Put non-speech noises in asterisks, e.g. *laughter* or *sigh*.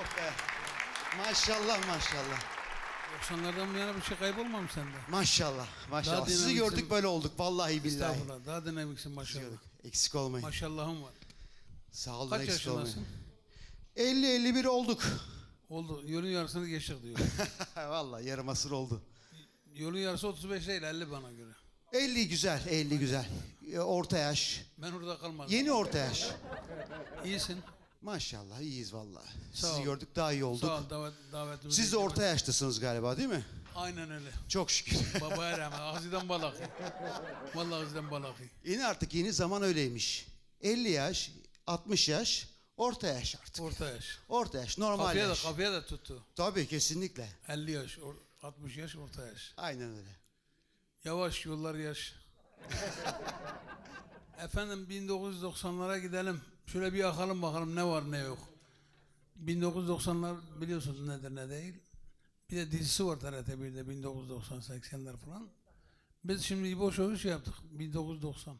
Oh be. Maşallah maşallah. 90'lardan bu yana bir şey kaybolmamış sende. Maşallah maşallah. Daha Sizi dinamiksin. gördük böyle olduk vallahi billahi. Estağfurullah. Daha dinamiksin Sizi maşallah. gördük. Eksik olmayın. Maşallahım var. Sağ olun Kaç eksik olmayın. yaşındasın? 50-51 olduk. Oldu. Yolun yarısını geçtik diyor. *laughs* vallahi yarım asır oldu. Yolun yarısı 35 değil 50 bana göre. 50 güzel 50 güzel. E, Orta yaş. Ben orada kalmadım. Yeni orta yaş. İyisin. Maşallah iyiyiz vallahi. Sağ Sizi ol. gördük daha iyi olduk. Sağ ol davet, davetimizi. Siz de orta yaşlısınız galiba değil mi? Aynen öyle. Çok şükür. *laughs* Babaya rağmen ağzından balakı. Vallahi ağzından balakı. yeni artık yeni zaman öyleymiş. 50 yaş, 60 yaş, orta yaş artık. Orta yaş. Orta yaş, normal Kafaya da, yaş. kafaya da tuttu. Tabii kesinlikle. 50 yaş, or- 60 yaş, orta yaş. Aynen öyle. Yavaş yollar yaş. *laughs* Efendim 1990'lara gidelim. Şöyle bir yakalım bakalım ne var ne yok. 1990'lar biliyorsunuz nedir ne değil. Bir de dizisi var TRT 1'de 1990-80'ler falan. Biz şimdi boş boş şey yaptık 1990.